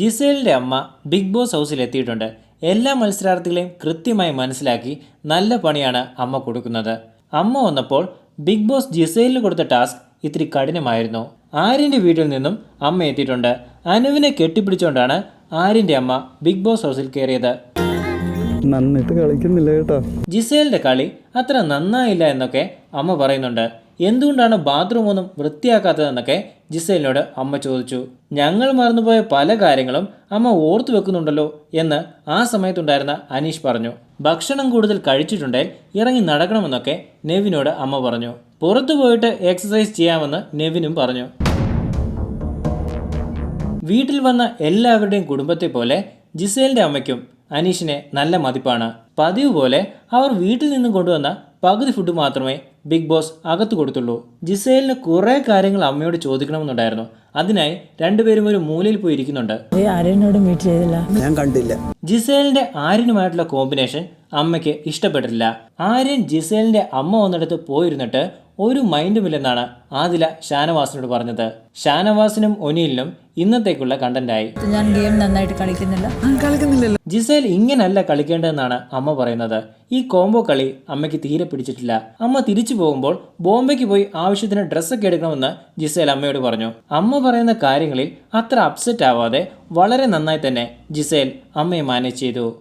ജിസേലിന്റെ അമ്മ big boss ഹൗസിൽ എത്തിയിട്ടുണ്ട് എല്ലാ മത്സരാർത്ഥികളെയും കൃത്യമായി മനസ്സിലാക്കി നല്ല പണിയാണ് അമ്മ കൊടുക്കുന്നത്. അമ്മ വന്നപ്പോൾ ബിഗ് ബോസ് ജിസേലിന് കൊടുത്ത ടാസ്ക് ഇത്തിരി കഠിനമായിരുന്നു. ആര്യന്റെ വീട്ടിൽ നിന്നും അമ്മ എത്തിയിട്ടുണ്ട്. അനുവിനെ കെട്ടിപ്പിടിച്ചുകൊണ്ടാണ് ആര്യന്റെ അമ്മ ബിഗ് ബോസ് ഹൗസിൽ കയറിയത്. നന്നായിട്ട് കളിക്കുന്നില്ല കേട്ടോ. ജിസേലിന്റെ കളി അത്ര നന്നായില്ല എന്നൊക്കെ അമ്മ പറയുന്നുണ്ട്. എന്തുകൊണ്ടാണ് ബാത്റൂം ഒന്നും വൃത്തിയാക്കാത്തതെന്നൊക്കെ ജിസേലിനോട് അമ്മ ചോദിച്ചു. ഞങ്ങൾ മറന്നുപോയ പല കാര്യങ്ങളും അമ്മ ഓർത്തു വെക്കുന്നുണ്ടല്ലോ എന്ന് ആ സമയത്തുണ്ടായിരുന്ന അനീഷ് പറഞ്ഞു. ഭക്ഷണം കൂടുതൽ കഴിച്ചിട്ടുണ്ടെങ്കിൽ ഇറങ്ങി നടക്കണമെന്നൊക്കെ നെവിനോട് അമ്മ പറഞ്ഞു. പുറത്തു പോയിട്ട് എക്സസൈസ് ചെയ്യാമെന്ന് നെവിനും പറഞ്ഞു. വീട്ടിൽ വന്ന എല്ലാവരുടെയും കുടുംബത്തെ പോലെ ജിസേലിന്റെ അമ്മയ്ക്കും അനീഷിനെ നല്ല മതിപ്പാണ്. പതിവ് പോലെ അവർ വീട്ടിൽ നിന്നും കൊണ്ടുവന്ന പകുതി ഫുഡ് മാത്രമേ ബിഗ് ബോസ് അകത്ത് കൊടുത്തുള്ളൂ. ജിസേലിന് കുറേ കാര്യങ്ങൾ അമ്മയോട് ചോദിക്കണമെന്നുണ്ടായിരുന്നു. അതിനായി രണ്ടുപേരും ഒരു മൂലയിൽ പോയി ഇരിക്കുന്നുണ്ട്. മീറ്റ് ചെയ്തില്ല. ഞാൻ കണ്ടില്ല. ജിസേലിന്റെ ആര്യനുമായിട്ടുള്ള കോമ്പിനേഷൻ അമ്മയ്ക്ക് ഇഷ്ടപ്പെട്ടില്ല ആര്യൻ ജിസേലിന്റെ അമ്മ വന്നിടത്ത് പോയിരുന്നിട്ട് ഒരു മൈൻഡുമില്ലെന്നാണ് ആദില ഷാനവാസിനോട് പറഞ്ഞത്. ഷാനവാസിനും ഒനിയിലും ഇന്നത്തേക്കുള്ള കണ്ടന്റായി ഞാൻ ഗെയിം നന്നായിട്ട് കളിക്കുന്നില്ല. കളിക്കുന്നില്ലല്ലോ. ജിസേൽ ഇങ്ങനല്ല കളിക്കേണ്ടതെന്നാണ് അമ്മ പറയുന്നത്. ഈ കോംബോ കളി അമ്മയ്ക്ക് തീരെ പിടിച്ചിട്ടില്ല. അമ്മ തിരിച്ചു പോകുമ്പോൾ ബോംബെക്ക് പോയി ആവശ്യത്തിന് ഡ്രസ്സൊക്കെ എടുക്കണമെന്ന് ജിസേൽ അമ്മയോട് പറഞ്ഞു. അമ്മ പറയുന്ന കാര്യങ്ങളിൽ അത്ര അപ്സെറ്റ് ആവാതെ വളരെ നന്നായി തന്നെ ജിസേൽ അമ്മയെ മാനേജ് ചെയ്തു.